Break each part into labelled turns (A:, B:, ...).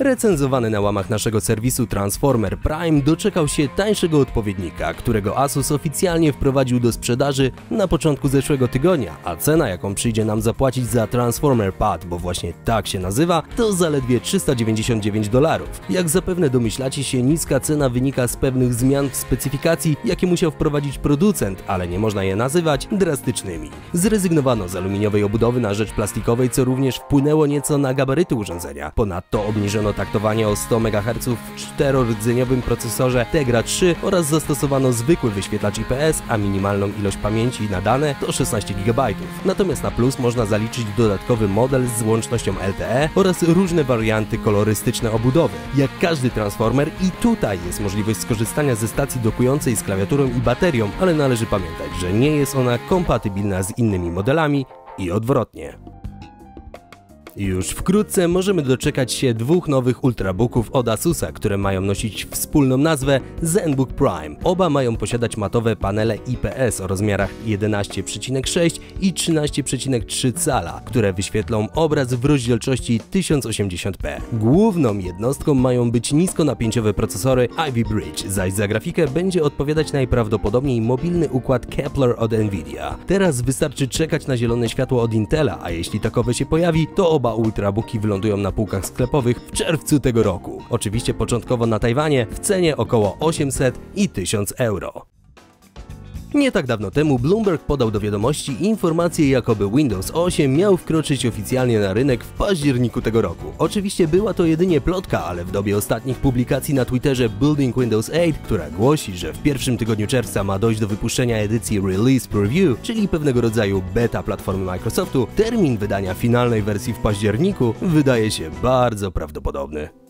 A: Recenzowany na łamach naszego serwisu Transformer Prime doczekał się tańszego odpowiednika, którego Asus oficjalnie wprowadził do sprzedaży na początku zeszłego tygodnia, a cena jaką przyjdzie nam zapłacić za Transformer Pad, bo właśnie tak się nazywa, to zaledwie 399 dolarów. Jak zapewne domyślacie się, niska cena wynika z pewnych zmian w specyfikacji, jakie musiał wprowadzić producent, ale nie można je nazywać drastycznymi. Zrezygnowano z aluminiowej obudowy na rzecz plastikowej, co również wpłynęło nieco na gabaryty urządzenia. Ponadto obniżono taktowanie o 100 MHz w czterordzeniowym procesorze Tegra 3 oraz zastosowano zwykły wyświetlacz IPS, a minimalną ilość pamięci na dane to 16 GB. Natomiast na plus można zaliczyć dodatkowy model z łącznością LTE oraz różne warianty kolorystyczne obudowy. Jak każdy transformer i tutaj jest możliwość skorzystania ze stacji dokującej z klawiaturą i baterią, ale należy pamiętać, że nie jest ona kompatybilna z innymi modelami i odwrotnie. Już wkrótce możemy doczekać się dwóch nowych ultrabooków od Asusa, które mają nosić wspólną nazwę ZenBook Prime. Oba mają posiadać matowe panele IPS o rozmiarach 11,6 i 13,3 cala, które wyświetlą obraz w rozdzielczości 1080p. Główną jednostką mają być niskonapięciowe procesory Ivy Bridge, zaś za grafikę będzie odpowiadać najprawdopodobniej mobilny układ Kepler od Nvidia. Teraz wystarczy czekać na zielone światło od Intela, a jeśli takowe się pojawi, to oba ultrabooki wylądują na półkach sklepowych w czerwcu tego roku. Oczywiście początkowo na Tajwanie w cenie około 800 i 1000 euro. Nie tak dawno temu Bloomberg podał do wiadomości informację, jakoby Windows 8 miał wkroczyć oficjalnie na rynek w październiku tego roku. Oczywiście była to jedynie plotka, ale w dobie ostatnich publikacji na Twitterze Building Windows 8, która głosi, że w pierwszym tygodniu czerwca ma dojść do wypuszczenia edycji Release Preview, czyli pewnego rodzaju beta platformy Microsoftu, termin wydania finalnej wersji w październiku wydaje się bardzo prawdopodobny.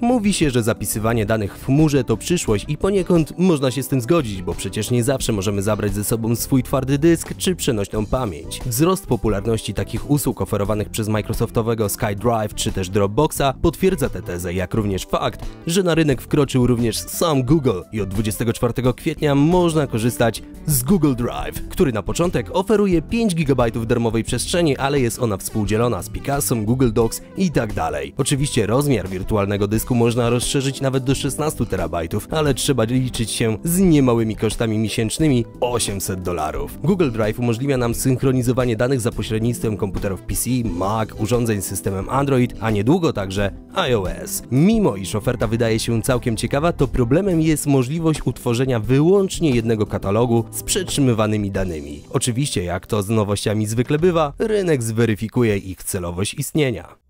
A: Mówi się, że zapisywanie danych w chmurze to przyszłość i poniekąd można się z tym zgodzić, bo przecież nie zawsze możemy zabrać ze sobą swój twardy dysk czy przenośną pamięć. Wzrost popularności takich usług oferowanych przez Microsoftowego SkyDrive czy też Dropboxa potwierdza tę tezę, jak również fakt, że na rynek wkroczył również sam Google i od 24 kwietnia można korzystać z Google Drive, który na początek oferuje 5 GB darmowej przestrzeni, ale jest ona współdzielona z Picasso, Google Docs i tak dalej. Oczywiście rozmiar wirtualnego dysku dysku można rozszerzyć nawet do 16 terabajtów, ale trzeba liczyć się z niemałymi kosztami miesięcznymi 800 dolarów. Google Drive umożliwia nam synchronizowanie danych za pośrednictwem komputerów PC, Mac, urządzeń z systemem Android, a niedługo także iOS. Mimo iż oferta wydaje się całkiem ciekawa, to problemem jest możliwość utworzenia wyłącznie jednego katalogu z przetrzymywanymi danymi. Oczywiście, jak to z nowościami zwykle bywa, rynek zweryfikuje ich celowość istnienia.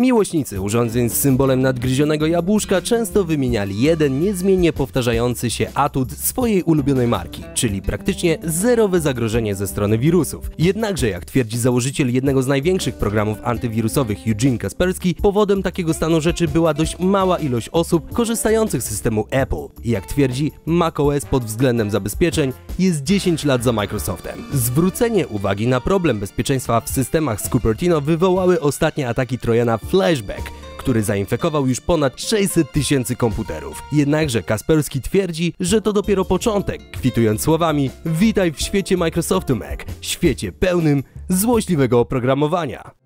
A: Miłośnicy urządzeń z symbolem nadgryzionego jabłuszka często wymieniali jeden niezmiennie powtarzający się atut swojej ulubionej marki, czyli praktycznie zerowe zagrożenie ze strony wirusów. Jednakże, jak twierdzi założyciel jednego z największych programów antywirusowych Eugene Kasperski, powodem takiego stanu rzeczy była dość mała ilość osób korzystających z systemu Apple. Jak twierdzi, macOS pod względem zabezpieczeń jest 10 lat za Microsoftem. Zwrócenie uwagi na problem bezpieczeństwa w systemach z Cupertino wywołały ostatnie ataki Trojana Flashback, który zainfekował już ponad 600 tysięcy komputerów. Jednakże Kasperski twierdzi, że to dopiero początek, kwitując słowami Witaj w świecie Microsoftu Mac, świecie pełnym złośliwego oprogramowania.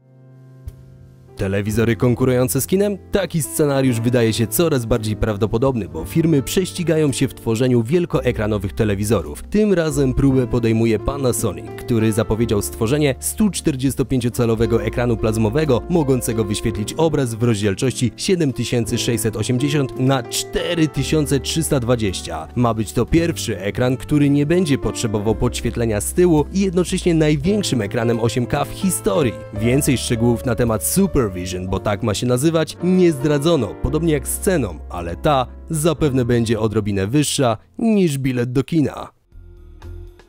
A: Telewizory konkurujące z kinem? Taki scenariusz wydaje się coraz bardziej prawdopodobny, bo firmy prześcigają się w tworzeniu wielkoekranowych telewizorów. Tym razem próbę podejmuje Panasonic, który zapowiedział stworzenie 145-calowego ekranu plazmowego, mogącego wyświetlić obraz w rozdzielczości 7680 na 4320. Ma być to pierwszy ekran, który nie będzie potrzebował podświetlenia z tyłu i jednocześnie największym ekranem 8K w historii. Więcej szczegółów na temat Super Supervision, bo tak ma się nazywać, nie zdradzono, podobnie jak z ceną, ale ta zapewne będzie odrobinę wyższa niż bilet do kina.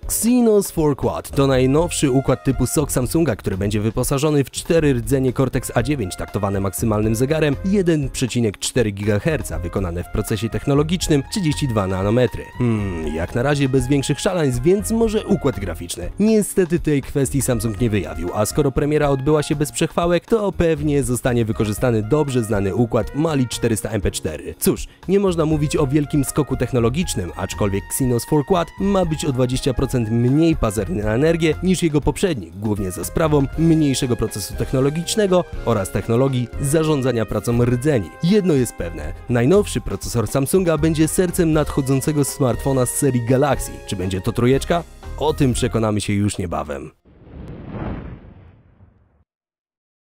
A: Exynos 4 Quad to najnowszy układ typu SOC Samsunga, który będzie wyposażony w 4 rdzenie Cortex A9 taktowane maksymalnym zegarem 1,4 GHz, wykonane w procesie technologicznym 32 nanometry. Hmm, jak na razie bez większych szaleństw, więc może układ graficzny. Niestety tej kwestii Samsung nie wyjawił, a skoro premiera odbyła się bez przechwałek, to pewnie zostanie wykorzystany dobrze znany układ Mali 400 MP4. Cóż, nie można mówić o wielkim skoku technologicznym, aczkolwiek Exynos 4 Quad ma być o 20% 30% mniej pazerny na energię niż jego poprzednik, głównie za sprawą mniejszego procesu technologicznego oraz technologii zarządzania pracą rdzeni. Jedno jest pewne, najnowszy procesor Samsunga będzie sercem nadchodzącego smartfona z serii Galaxy. Czy będzie to trójeczka? O tym przekonamy się już niebawem.